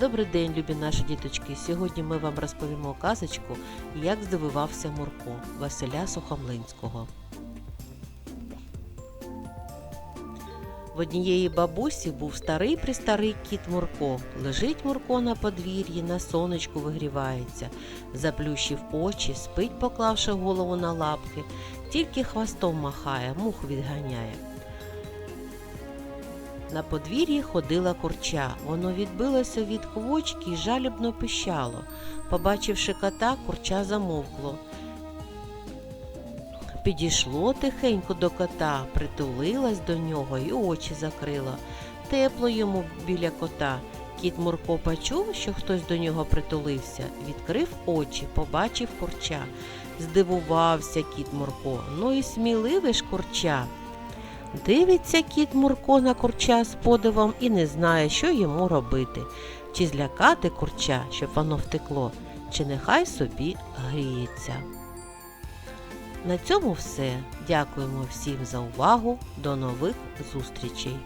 Добрий день, любі наші діточки. Сьогодні ми вам розповімо казочку, як здивувався Мурко Василя Сухомлинського. В однієї бабусі був старий престарий кіт Мурко. Лежить Мурко на подвір'ї, на сонечку вигрівається, заплющив очі, спить, поклавши голову на лапки, тільки хвостом махає, мух відганяє. На подвір'ї ходила курча. Воно відбилося від квочки і жалібно пищало. Побачивши кота, курча замовкло. Підійшло тихенько до кота, притулилась до нього і очі закрила. Тепло йому біля кота. Кіт Мурко почув, що хтось до нього притулився, відкрив очі, побачив курча. Здивувався кіт Мурко. Ну і сміливий ж курча. Дивиться кіт Мурко на курча з подивом і не знає, що йому робити, чи злякати курча, щоб воно втекло, чи нехай собі гріється. На цьому все. Дякуємо всім за увагу. До нових зустрічей!